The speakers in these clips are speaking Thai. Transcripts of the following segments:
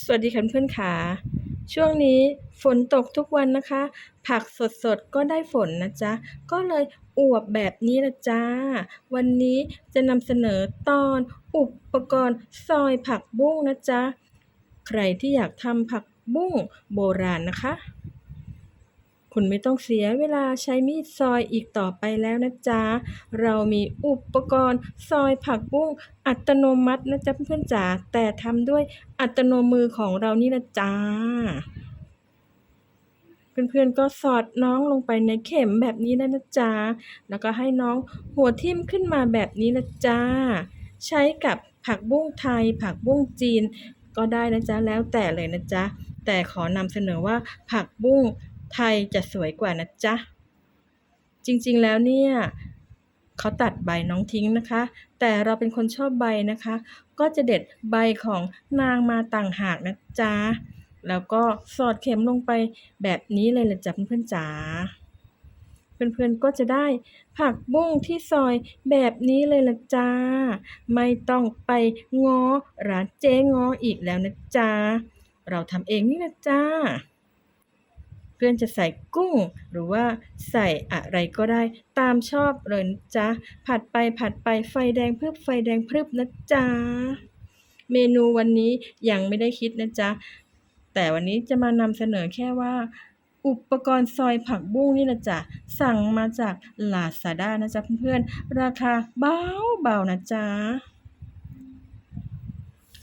สวัสดีค่ะเพื่อนขาช่วงนี้ฝนตกทุกวันนะคะ ผักสดๆก็ได้ฝนนะจ๊ะ ก็เลยอวบแบบนี้ละจ้า วันนี้จะนำเสนอตอนอุปกรณ์ซอยผักบุ้งนะจ๊ะ ใครที่อยากทำผักบุ้งโบราณนะคะ คุณไม่ต้องเสียเวลาใช้มีดซอยอีกต่อไปแล้วนะจ๊ะ เรามีอุปกรณ์ซอยผักบุ้งอัตโนมัตินะจ๊ะเพื่อนๆจ๋า แต่ทำด้วยอัตโนมือของเรานี่นะจ๊ะเพื่อนๆก็สอดน้องลงไปในเข็มแบบนี้นะนะจ๊ะ แล้วก็ให้น้องหัวทิ่มขึ้นมาแบบนี้นะจ๊ะ ใช้กับผักบุ้งไทย ผักบุ้งจีน ก็ได้นะจ๊ะแล้วแต่เลยนะจ๊ะ แต่ขอนำเสนอว่าผักบุ้ง ไทยจะสวยกว่านะจ๊ะ จริงๆแล้วเนี่ยเขาตัดใบน้องทิ้งนะคะ แต่เราเป็นคนชอบใบนะคะ ก็จะเด็ดใบของนางมาต่างหากนะจ๊ะ แล้วก็สอดเข็มลงไปแบบนี้เลยละจ้ะเพื่อนๆจ๋าเพื่อนๆก็จะได้ผักบุ้งที่ซอยแบบนี้เลยละจ้า ไม่ต้องไปง้อร้านเจ๊ง้ออีกแล้วนะจ๊ะเราทำเองนี่นะจ้า พื่อนจะใส่กุ้ง หรือว่าใส่อะไรก็ได้ตามชอบเลยจ๊ะผัดไปผัดไปไฟแดงพรึบไฟแดงพรึบนะจ๊ะเมนูวันนี้ยังไม่ได้คิดนะจ๊ะแต่วันนี้จะมานำเสนอแค่ว่าอุปกรณ์ซอยผักบุ้งนี่นะจ๊ะสั่งมาจากลาซาด้านะจ๊ะเพื่อนๆ ราคาเบาเบาๆนะจ๊ะ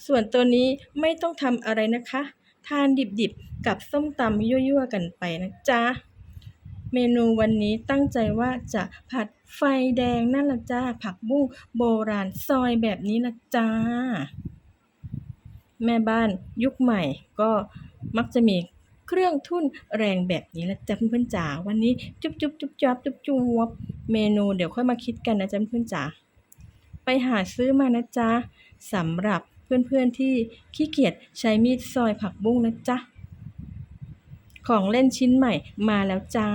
ส่วนตัวนี้ไม่ต้องทำอะไรนะคะ ทานดิบๆ กับส้มตำยั่วๆ กันไปนะจ๊ะ เมนูวันนี้ตั้งใจว่าจะผัดไฟแดงนั่นละจ้า ผักบุ้งโบราณซอยแบบนี้นะจ้า แม่บ้านยุคใหม่ก็มักจะมีเครื่องทุ่นแรงแบบนี้ละจ้ะเพื่อนๆจ๋าวันนี้จุ๊บจุ๊บจุ๊บจับจุ๊บจุ๊บเมนูเดี๋ยวค่อยมาคิดกันนะจ๊ะเพื่อนๆจ๋าไปหาซื้อมานะจ๊ะสำหรับ เพื่อนๆที่ขี้เกียจใช้มีดซอยผักบุ้งนะจ๊ะ ของเล่นชิ้นใหม่มาแล้วจ้า